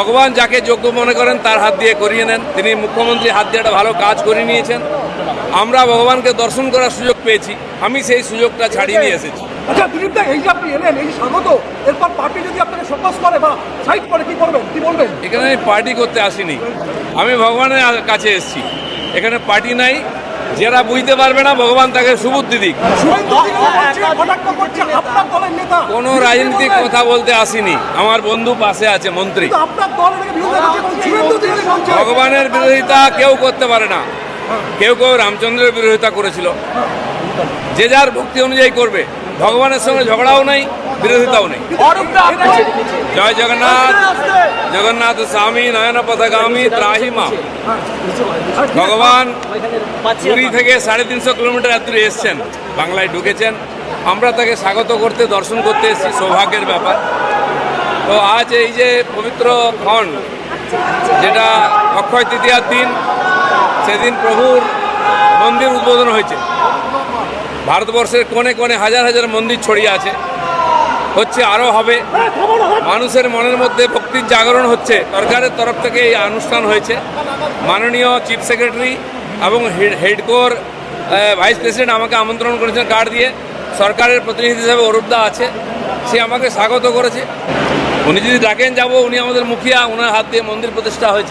ভগবান যাকে যোগ্য মনে করেন তার হাত দিয়ে করিয়ে নেন তিনি মুখ্যমন্ত্রী হাত দিয়ে একটা ভালো কাজ করে নিয়েছেন আমরা ভগবানকে দর্শন করার সুযোগ পেয়েছি আমি সেই সুযোগটা ছাড়িয়ে নিয়ে এসেছি আচ্ছা দিলীপ দা এই যে আপনি এলেন এই স্বাগত এরপর পার্টি যদি আপনাকে করে বা সাইড করে কি করবেন কি বলবেন এখানে আমি পার্টি করতে আসিনি আমি ভগবানের কাছে এসেছি এখানে পার্টি নাই যারা বুঝতে পারবে না ভগবান তাকে সুবুদ্ধি দিক কোনো রাজনৈতিক কথা বলতে আসিনি। আমার বন্ধু পাশে আছে মন্ত্রী। ভগবানের বিরোধিতা কেউ করতে পারে না। কেউ কেউ রামচন্দ্রের বিরোধিতা করেছিল। যে যার ভক্তি অনুযায়ী করবে। ভগবানের সঙ্গে ঝগড়াও নেই বিরোধিতাও নেই। জয় জগন্নাথ। জগন্নাথ স্বামী নয়ন পথগামী ত্রাহি মা ভগবান পুরী থেকে সাড়ে তিনশো কিলোমিটার এত দূরে এসছেন। বাংলায় ঢুকেছেন। আমরা তাকে স্বাগত করতে, দর্শন করতে এসেছি, সৌভাগ্যের ব্যাপার। তো আজ এই যে পবিত্র ক্ষণ, যেটা অক্ষয় তৃতীয়ার দিন, সেদিন প্রভুর মন্দির উদ্বোধন হয়েছে। ভারতবর্ষের কোণে কোণে হাজার হাজার মন্দির ছড়িয়ে আছে। হচ্ছে আরও হবে। মানুষের মনের মধ্যে ভক্তির জাগরণ হচ্ছে। সরকারের তরফ থেকে এই অনুষ্ঠান হয়েছে। মাননীয় চিফ সেক্রেটারি এবং হেডকোর ভাইস প্রেসিডেন্ট আমাকে আমন্ত্রণ করেছেন কার্ড দিয়ে। সরকারের প্রতিনিধি হিসেবে অরূপদা আছে। সে আমাকে স্বাগত করেছে। উনি যদি ডাকেন যাব, উনি আমাদের মুখিয়া ওনার হাত দিয়ে মন্দির প্রতিষ্ঠা হয়েছে।